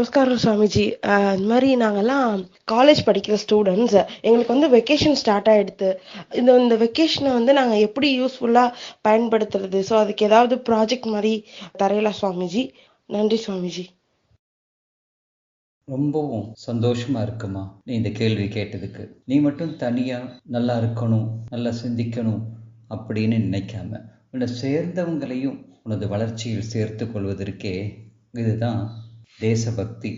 நமஸ்காரம் சுவாமிஜி. இந்த மாதிரி நாங்கெல்லாம் காலேஜ் படிக்கிற ஸ்டூடெண்ட்ஸ் எங்களுக்கு வந்து வெக்கேஷன் ஸ்டார்ட் ஆயிடுது இந்த இந்த வெக்கேஷனை வந்து நாங்க எப்படி யூஸ்ஃபுல்லா பயன்படுத்துறது? ஸோ அதுக்கு ஏதாவது ப்ராஜெக்ட் மாதிரி தரையலா சுவாமிஜி? நன்றி சுவாமிஜி. ரொம்பவும் சந்தோஷமா இருக்குமா நீ இந்த கேள்வி கேட்டதுக்கு? நீ மட்டும் தனியா நல்லா இருக்கணும் நல்லா சிந்திக்கணும் அப்படின்னு நினைக்காம உன்னை சேர்ந்தவங்களையும் உனது வளர்ச்சியில் சேர்த்து கொள்வதற்கே இதுதான் தேசபக்தி.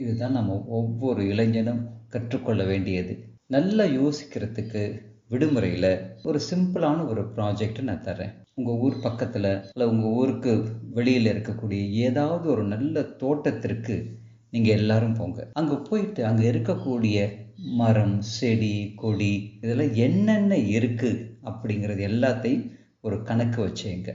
இதுதான் நம்ம ஒவ்வொரு இளைஞனும் கற்றுக்கொள்ள வேண்டியது. நல்லா யோசிக்கிறதுக்கு விடுமுறையில் ஒரு சிம்பிளான ஒரு ப்ராஜெக்ட் நான் தரேன் உங்கள் ஊர் பக்கத்தில் இல்லை உங்கள் ஊருக்கு வெளியில் இருக்கக்கூடிய ஏதாவது ஒரு நல்ல தோட்டத்திற்கு நீங்கள் எல்லாரும் போங்க. அங்கே போயிட்டு அங்கே இருக்கக்கூடிய மரம் செடி கொடி இதெல்லாம் என்னென்ன இருக்குது அப்படிங்கிறது எல்லாத்தையும் ஒரு கணக்கு வச்சுங்க.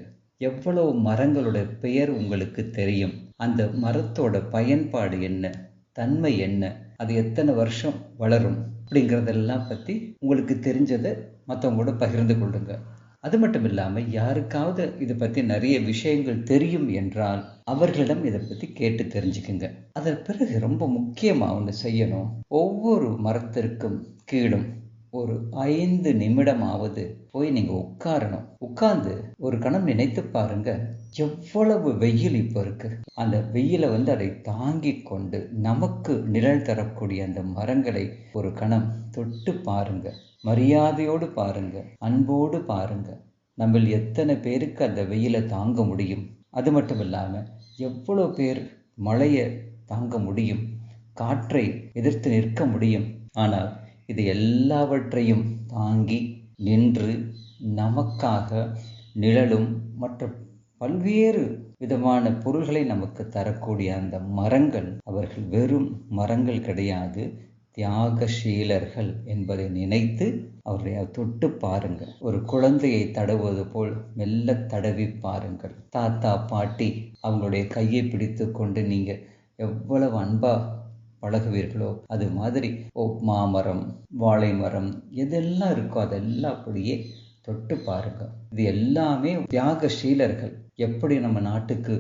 எவ்வளவு மரங்களோட பெயர் உங்களுக்கு தெரியும்? அந்த மரத்தோட பயன்பாடு என்ன? தன்மை என்ன? அது எத்தனை வருஷம் வளரும்? அப்படிங்கிறதெல்லாம் பற்றி உங்களுக்கு தெரிஞ்சதை மற்றவங்களோட பகிர்ந்து கொள்ளுங்க. அது மட்டும் இல்லாமல் யாருக்காவது இதை பற்றி நிறைய விஷயங்கள் தெரியும் என்றால் அவர்களிடம் இதை பற்றி கேட்டு தெரிஞ்சுக்குங்க. அதன் பிறகு ரொம்ப முக்கியமாக ஒன்று செய்யணும். ஒவ்வொரு மரத்திற்கும் கீழும் ஒரு ஐந்து நிமிடமாவது போய் நீங்கள் உட்காரணும். உட்கார்ந்து ஒரு கணம் நினைத்து பாருங்க எவ்வளவு வெயில் இப்போ இருக்கு. அந்த வெயிலை வந்து அதை தாங்கி கொண்டு நமக்கு நிழல் தரக்கூடிய அந்த மரங்களை ஒரு கணம் தொட்டு பாருங்க. மரியாதையோடு பாருங்க அன்போடு பாருங்க. நம்ம எத்தனை பேருக்கு அந்த வெயிலை தாங்க முடியும்? அது மட்டும் இல்லாமல் எவ்வளோ பேர் மழையை தாங்க முடியும்? காற்றை எதிர்த்து நிற்க முடியும்? ஆனால் இது எல்லாவற்றையும் தாங்கி நின்று நமக்காக நிழலும் மற்ற பல்வேறு விதமான பொருள்களை நமக்கு தரக்கூடிய அந்த மரங்கள் அவர்கள் வெறும் மரங்கள் கிடையாது தியாகசீலர்கள் என்பதை நினைத்து அவருடைய தொட்டு பாருங்கள். ஒரு குழந்தையை தடவுவது போல் மெல்ல தடவி பாருங்கள். தாத்தா பாட்டி அவங்களுடைய கையை பிடித்து கொண்டு நீங்கள் எவ்வளவு அன்பா பழகுவீர்களோ? அது மாதிரி ஓ மாமரம் வாழை மரம் எதெல்லாம் இருக்கோ அதெல்லாம் அப்படியே தொட்டு பாருங்க. இது எல்லாமே தியாகசீலர்கள் எப்படி நம்ம நாட்டுக்கு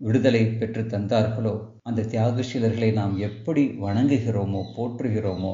விடுதலை பெற்று தந்தார்களோ அந்த தியாகசீலர்களை நாம் எப்படி வணங்குகிறோமோ போற்றுகிறோமோ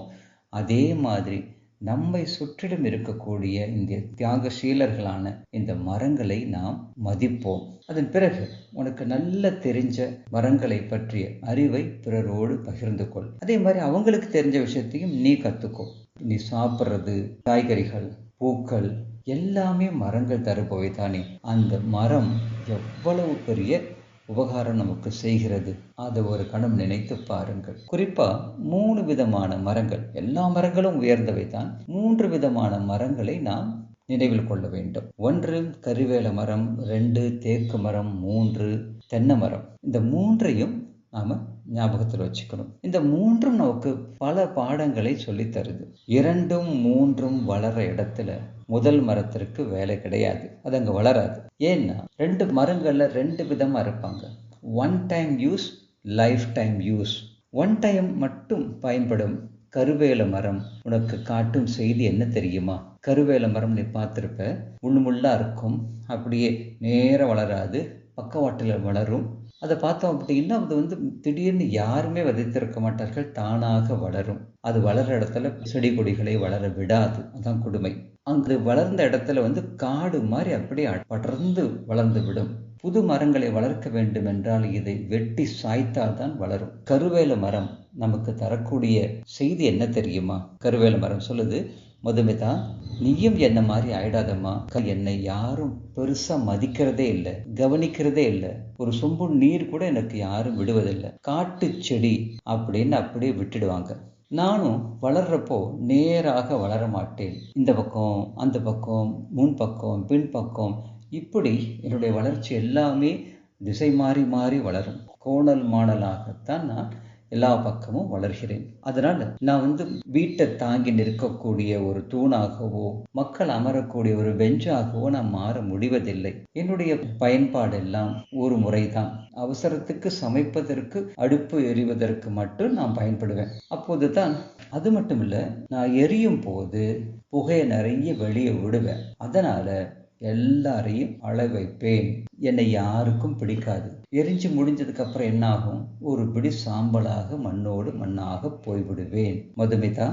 அதே மாதிரி நம்மை சுற்றிலும் இருக்கக்கூடிய இந்த தியாகசீலர்களான இந்த மரங்களை நாம் மதிப்போம். அதன் பிறகு உனக்கு நல்ல தெரிஞ்ச மரங்களை பற்றிய அறிவை பிறரோடு பகிர்ந்து கொள். அதே மாதிரி அவங்களுக்கு தெரிஞ்ச விஷயத்தையும் நீ கத்துக்கோ. நீ சாப்பிட்றது காய்கறிகள் பூக்கள் எல்லாமே மரங்கள் தருபவை தானே அந்த மரம் எவ்வளவு பெரிய உபகாரம் நமக்கு செய்கிறது. அதை ஒரு கணம் நினைத்து பாருங்கள். குறிப்பா மூணு விதமான மரங்கள். எல்லா மரங்களும் உயர்ந்தவை தான். மூன்று விதமான மரங்களை நாம் நினைவில் கொள்ள வேண்டும். ஒன்று கருவேல மரம். ரெண்டு தேக்கு மரம். மூன்று தென்னை மரம். இந்த மூன்றையும் நாம ஞாபகத்தில் வச்சுக்கணும். இந்த மூன்றும் நமக்கு பல பாடங்களை சொல்லித்தருது இரண்டும் மூன்றும் வளர இடத்துல முதல் மரத்திற்கு வேலை கிடையாது. அது அங்கே வளராது. ஏன்னா ரெண்டு மரங்களில் ரெண்டு விதமாக இருப்பாங்க. One time use lifetime use one time மட்டும் பயன்படும் கருவேல மரம். உனக்கு காட்டும் செய்தி என்ன தெரியுமா? கருவேல மரம் நீ பார்த்துருப்ப. முள்ளு முள்ளா இருக்கும். அப்படியே நேரம் வளராது. பக்கவாட்டில் வளரும். அதை பார்த்தோம் அப்படின்னா அது வந்து திடீர்னு யாருமே விதைத்திருக்க மாட்டார்கள் தானாக வளரும். அது வளர்ற இடத்துல செடி கொடிகளை வளர விடாது. அதான் கொடுமை. அங்கு வளர்ந்த இடத்துல வந்து காடு மாதிரி அப்படியே படர்ந்து வளர்ந்து விடும். புது மரங்களை வளர்க்க வேண்டும் என்றால் இதை வெட்டி சாய்த்தால் தான் வளரும். கருவேல மரம் நமக்கு தரக்கூடிய செய்தி என்ன தெரியுமா? கருவேல மரம் சொல்லுது மதுமிதா நீயும் என்ன மாதிரி ஆயிடாதம்மா. என்னை யாரும் பெருசா மதிக்கிறதே இல்லை கவனிக்கிறதே இல்லை. ஒரு சொம்பு நீர் கூட எனக்கு யாரும் விடுவதில்லை. காட்டு செடி அப்படின்னு அப்படியே விட்டுடுவாங்க. நானும் வளர்றப்போ நேராக வளர மாட்டேன். இந்த பக்கம் அந்த பக்கம் முன் பக்கம் பின் பக்கம். இப்படி என்னுடைய வளர்ச்சி எல்லாமே திசை மாறி மாறி வளரும். கோணல் மாணலாகத்தான் நான் எல்லா பக்கமும் வளர்கிறேன். அதனால நான் வந்து வீட்டை தாங்கி நிற்கக்கூடிய ஒரு தூணாகவோ மக்கள் அமரக்கூடிய ஒரு பெஞ்சாகவோ நான் மாற முடிவதில்லை. என்னுடைய பயன்பாடு எல்லாம் ஒரு முறைதான். அவசரத்துக்கு சமைப்பதற்கு அடுப்பு எரிவதற்கு மட்டும் நான் பயன்படுவேன். அப்போது தான் அது மட்டும் இல்லை நான் எரியும் போது புகையை நிறைய வெளியே விடுவேன். அதனால எல்லாரையும் அழ வைப்பேன் என்னை யாருக்கும் பிடிக்காது. எரிஞ்சு முடிஞ்சதுக்கு அப்புறம் என்ன ஆகும் ஒரு பிடி சாம்பலாக மண்ணோடு மண்ணாக போய்விடுவேன். மதுமிதா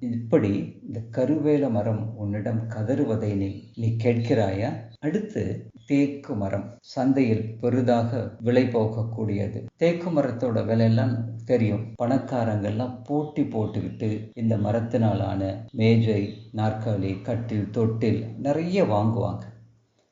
இப்படி இந்த கருவேல மரம் உன்னிடம் கதறுவதை நீ நீ கேட்கிறாயா? அடுத்து தேக்கு மரம் சந்தையில் பெரிதாக விலை போகக்கூடியது தேக்கு மரத்தோட விலையெல்லாம் தெரியும். பணக்காரங்கள்லாம் போட்டி போட்டுக்கிட்டு இந்த மரத்தினாலான மேஜை நாற்காலி கட்டில் தொட்டில் நிறைய வாங்குவாங்க.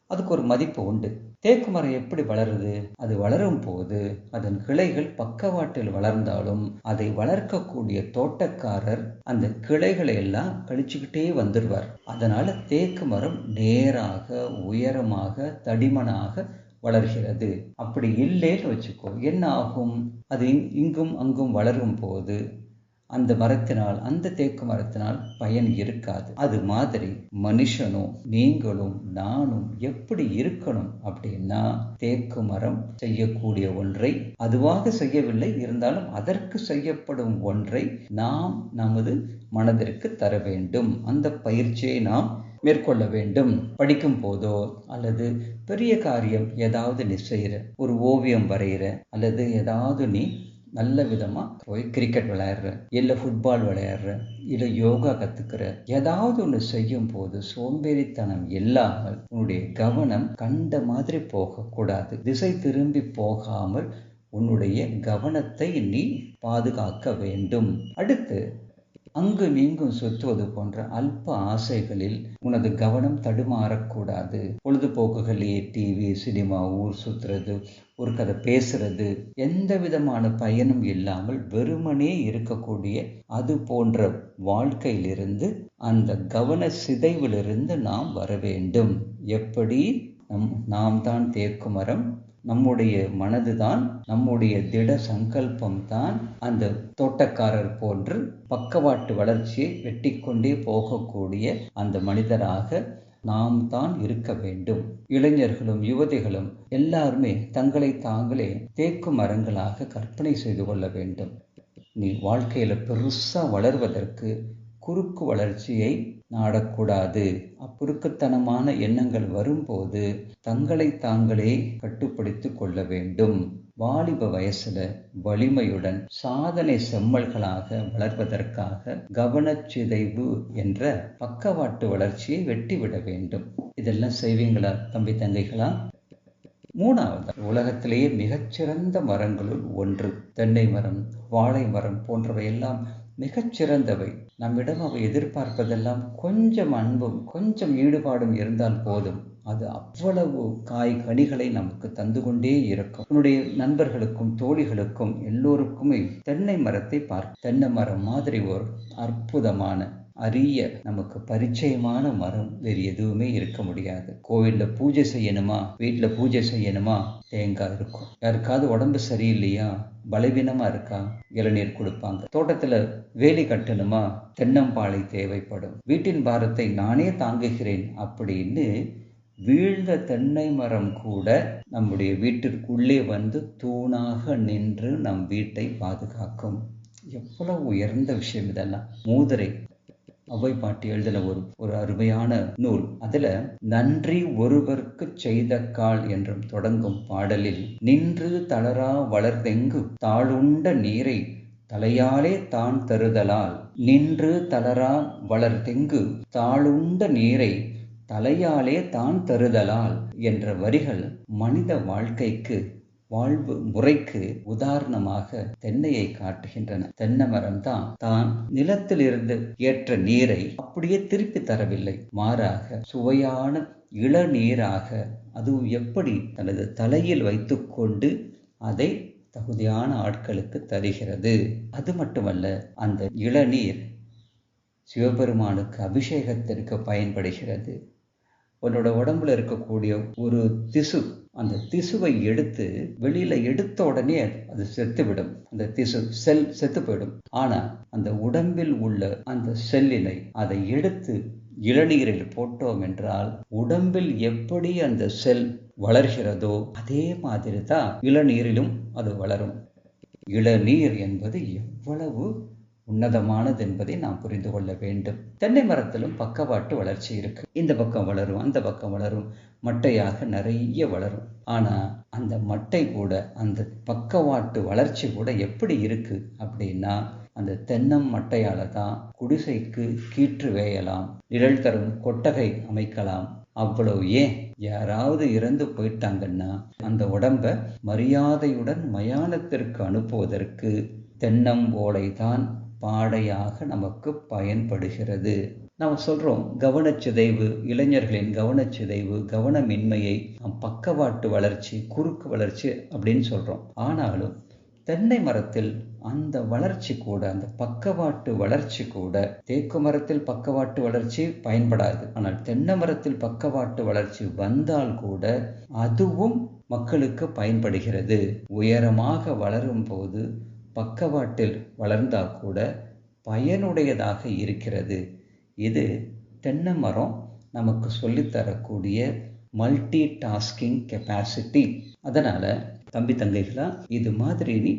அதுக்கு ஒரு மதிப்பு உண்டு. தேக்கு மரம் எப்படி வளருது? அது வளரும் போது அதன் கிளைகள் பக்கவாட்டில் வளர்ந்தாலும் அதை வளர்க்கக்கூடிய தோட்டக்காரர் அந்த கிளைகளை எல்லாம் கழிச்சுக்கிட்டே வந்துடுவார். அதனால தேக்கு மரம் நேராக உயரமாக தடிமனாக வளர்கிறது. அப்படி இல்லைன்னு வச்சுக்கோ என்ன ஆகும்? அது இங்கும் அங்கும் வளரும் போது அந்த மரத்தினால் அந்த தேக்கு மரத்தினால் பயன் இருக்காது. அது மாதிரி மனுஷனும் நீங்களும் நானும் எப்படி இருக்கணும் அப்படின்னா தேக்கு மரம் செய்யக்கூடிய ஒன்றை அதுவாக செய்யவில்லை இருந்தாலும் அதற்கு செய்யப்படும் ஒன்றை நாம் நமது மனதிற்கு தர வேண்டும். அந்த பயிற்சியை நாம் மேற்கொள்ள வேண்டும். படிக்கும் போதோ அல்லது பெரிய காரியம் ஏதாவது நீ செய்கிற ஒரு ஓவியம் வரைகிற அல்லது ஏதாவது நீ நல்ல விதமாக போய் கிரிக்கெட் விளையாடுற இல்லை ஃபுட்பால் விளையாடுற இல்லை யோகா கற்றுக்கிற ஏதாவது ஒன்று செய்யும் போது சோம்பேறித்தனம் இல்லாமல் உன்னுடைய கவனம் கண்ட மாதிரி போகக்கூடாது. திசை திரும்பி போகாமல் உன்னுடைய கவனத்தை நீ பாதுகாக்க வேண்டும். அடுத்து அங்கு நீங்கும் சுற்றுவது போன்ற அல்ப ஆசைகளில் உனது கவனம் தடுமாறக்கூடாது. பொழுதுபோக்குகளே டிவி சினிமா ஊர் சுற்றுறது ஒரு கதை பேசுறது எந்த விதமான பயனும் இல்லாமல் வெறுமனே இருக்கக்கூடிய அது போன்ற வாழ்க்கையிலிருந்து அந்த கவன சிதைவிலிருந்து நாம் வர வேண்டும். எப்படி? நம் நாம் தான் தேக்கு நம்முடைய மனதுதான் நம்முடைய திட சங்கல்பம் தான் அந்த தோட்டக்காரர் போன்று பக்கவாட்டு வளர்ச்சியை வெட்டிக்கொண்டே போகக்கூடிய அந்த மனிதராக நாம் தான் இருக்க வேண்டும். இளைஞர்களும் யுவதிகளும் எல்லாருமே தங்களை தாங்களே தேக்கு மரங்களாக கற்பனை செய்து கொள்ள வேண்டும். நீ வாழ்க்கையில பெருசா வளர்வதற்கு குறுக்கு வளர்ச்சியை நாடக்கூடாது. அப்புறுக்குத்தனமான எண்ணங்கள் வரும்போது தங்களை தாங்களே கட்டுப்படுத்தி கொள்ள வேண்டும். வாலிப வயசுல வலிமையுடன் சாதனை செம்மல்களாக வளர்வதற்காக கவனச்சிதைவு என்ற பக்கவாட்டு வளர்ச்சியை வெட்டிவிட வேண்டும். இதெல்லாம் செய்வீங்களா தம்பி தங்கைகளா? மூணாவது? உலகத்திலேயே மிகச்சிறந்த மரங்களுள் ஒன்று. தென்னை மரம் வாழை மரம் போன்றவை எல்லாம் மிகச்சிறந்தவை. நம்மிடம் அவை எதிர்பார்ப்பதெல்லாம் கொஞ்சம் அன்பும் கொஞ்சம் ஈடுபாடும் இருந்தால் போதும். அது அவ்வளவு காய் கனிகளை நமக்கு தந்து கொண்டே இருக்கும். உன்னுடைய நண்பர்களுக்கும் தோழிகளுக்கும் எல்லோருக்குமே தென்னை மரத்தை பார்க்க தென்னை மரம் மாதிரி ஒரு அற்புதமான அரிய நமக்கு பரிச்சயமான மரம் வேறு எதுவுமே இருக்க முடியாது. கோவில்ல பூஜை செய்யணுமா? வீட்டில் பூஜை செய்யணுமா? தேங்காய் இருக்கும். யாருக்காவது உடம்பு சரியில்லையா? பலவீனமா இருக்கா? இளநீர் கொடுப்பாங்க. தோட்டத்துல வேலி கட்டணுமா? தென்னம்பாளை தேவைப்படும். வீட்டின் பாரத்தை நானே தாங்குகிறேன் அப்படின்னு வீழ்ந்த தென்னை மரம் கூட நம்முடைய வீட்டிற்குள்ளே வந்து தூணாக நின்று நம் வீட்டை பாதுகாக்கும். எவ்வளவு உயர்ந்த விஷயம் இதெல்லாம். மூதுரை. அவை பாட்டி எழுதின ஒரு ஒரு அருமையான நூல். அதுல நன்றி ஒருவர்க்கு செய்த கால் என்றும் தொடங்கும் பாடலில் நின்று தளரா வளர்ந்தெங்கு தாளுண்ட நீரை தலையாலே தான் தருதலால் நின்று தளரா வளர்தெங்கு தாளுண்ட நீரை தலையாலே தான் தருதலால் என்ற வரிகள் மனித வாழ்க்கைக்கு வாழ்வு முறைக்கு உதாரணமாக தென்னையை காட்டுகின்றன. தென்னை மரம் தான் தான் நிலத்திலிருந்து ஏற்ற நீரை அப்படியே திருப்பி தரவில்லை. மாறாக சுவையான இளநீராக அதுவும் எப்படி தனது தலையில் வைத்துக்கொண்டு அதை தகுதியான ஆட்களுக்கு தருகிறது. அது மட்டுமல்ல அந்த இளநீர் சிவபெருமானுக்கு அபிஷேகத்திற்கு பயன்படுகிறது. உன்னோட உடம்புல இருக்கக்கூடிய ஒரு திசு அந்த திசுவை எடுத்து வெளியில எடுத்த உடனே அது செத்துவிடும். அந்த திசு செல் செத்து போயிடும். ஆனா அந்த உடம்பில் உள்ள அந்த செல்லினை அதை எடுத்து இளநீரில் போட்டோம் என்றால் உடம்பில் எப்படி அந்த செல் வளர்கிறதோ அதே மாதிரி தான் இளநீரிலும் அது வளரும். இளநீர் என்பது எவ்வளவு உன்னதமானது என்பதை நாம் புரிந்து கொள்ள வேண்டும். தென்னை மரத்திலும் பக்கவாட்டு வளர்ச்சி இருக்கு. இந்த பக்கம் வளரும் அந்த பக்கம் வளரும். மட்டையாக நிறைய வளரும். ஆனா அந்த மட்டை கூட அந்த பக்கவாட்டு வளர்ச்சி கூட எப்படி இருக்கு அப்படின்னா அந்த தென்னம் மட்டையால தான் குடிசைக்கு கீற்று வேயலாம் நிழல் தரும் கொட்டகை அமைக்கலாம். அவ்வளவு ஏன்? யாராவது இறந்து போயிட்டாங்கன்னா அந்த உடம்ப மரியாதையுடன் மயானத்திற்கு அனுப்புவதற்கு தென்னம் ஓலை தான் பாடையாக நமக்கு பயன்படுகிறது. நாம் சொல்றோம் கவனச்சிதைவு இளைஞர்களின் கவனச்சிதைவு கவனமின்மையை பக்கவாட்டு வளர்ச்சி குறுக்கு வளர்ச்சி அப்படின்னு சொல்றோம். ஆனாலும் தென்னை மரத்தில் அந்த வளர்ச்சி கூட அந்த பக்கவாட்டு வளர்ச்சி கூட தேக்கு மரத்தில் பக்கவாட்டு வளர்ச்சி பயன்படாது. ஆனால் தென்னை மரத்தில் பக்கவாட்டு வளர்ச்சி வந்தால் கூட அதுவும் மக்களுக்கு பயன்படுகிறது. உயரமாக வளரும் போது பக்கவாட்டில் வளர்ந்தால் கூட பயனுடையதாக இருக்கிறது. இது தென்னை மரம் நமக்கு சொல்லித்தரக்கூடிய மல்டி டாஸ்கிங் கெப்பாசிட்டி அதனால் தம்பி தங்கைகளா இது மாதிரி நீ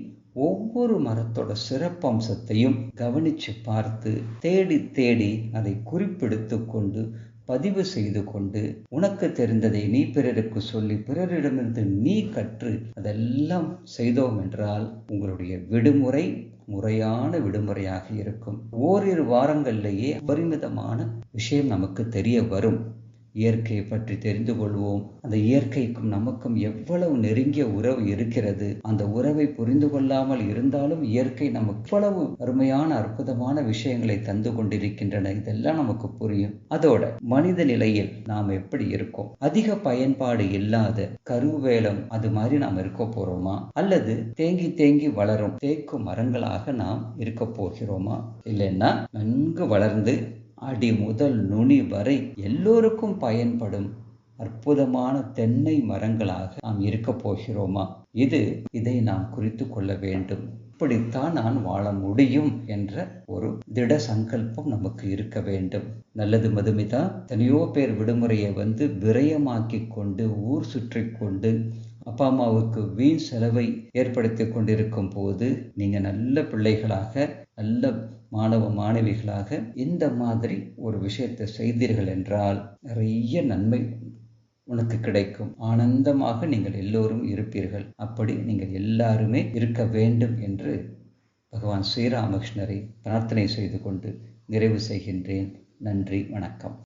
ஒவ்வொரு மரத்தோட சிறப்பம்சத்தையும் கவனித்து பார்த்து தேடி தேடி அதை குறிப்பெடுத்து கொண்டு பதிவு செய்து கொண்டு உனக்கு தெரிந்ததை நீ பிறருக்கு சொல்லி பிறரிடமிருந்து நீ கற்று அதெல்லாம் செய்தோம் என்றால் உங்களுடைய விடுமுறை முறையான விடுமுறையாக இருக்கும். ஓரிரு வாரங்களிலேயே அபரிமிதமான விஷயம் நமக்கு தெரிய வரும். இயற்கையை பற்றி தெரிந்து கொள்வோம். அந்த இயற்கைக்கும் நமக்கும் எவ்வளவு நெருங்கிய உறவு இருக்கிறது? அந்த உறவை புரிந்து கொள்ளாமல் இருந்தாலும் இயற்கை நமக்கு எவ்வளவு அருமையான அற்புதமான விஷயங்களை தந்து கொண்டிருக்கின்றன. இதெல்லாம் நமக்கு புரியும். அதோட மனித நிலையில் நாம் எப்படி இருக்கோம்? அதிக பயன்பாடு இல்லாத கருவேலம் அது மாதிரி நாம் இருக்க போறோமா? அல்லது தேங்கி தேங்கி வளரும் தேக்கு மரங்களாக நாம் இருக்க போகிறோமா? இல்லைன்னா நன்கு வளர்ந்து அடி முதல் நுனி வரை எல்லோருக்கும் பயன்படும் அற்புதமான தென்னை மரங்களாக நாம் இருக்கப் போகிறோமா? இது இதை நாம் குறித்து கொள்ள வேண்டும். இப்படித்தான் நான் வாழ முடியும் என்ற ஒரு திட சங்கல்பம் நமக்கு இருக்க வேண்டும். நல்லது மதுமிதா தனியோ பேர் விடுமுறையை வந்து விரயமாக்கி கொண்டு ஊர் சுற்றி கொண்டு அப்பா அம்மாவுக்கு வீண் செலவை ஏற்படுத்தி கொண்டிருக்கும் போது நீங்க நல்ல பிள்ளைகளாக நல்ல மாணவ மாணவிகளாக இந்த மாதிரி ஒரு விஷயத்தை செய்தீர்கள் என்றால் நிறைய நன்மை உனக்கு கிடைக்கும். ஆனந்தமாக நீங்கள் எல்லோரும் இருப்பீர்கள். அப்படி நீங்கள் எல்லாருமே இருக்க வேண்டும் என்று பகவான் ஸ்ரீராமகிருஷ்ணரை பிரார்த்தனை செய்து கொண்டு நிறைவு செய்கின்றேன். நன்றி வணக்கம்.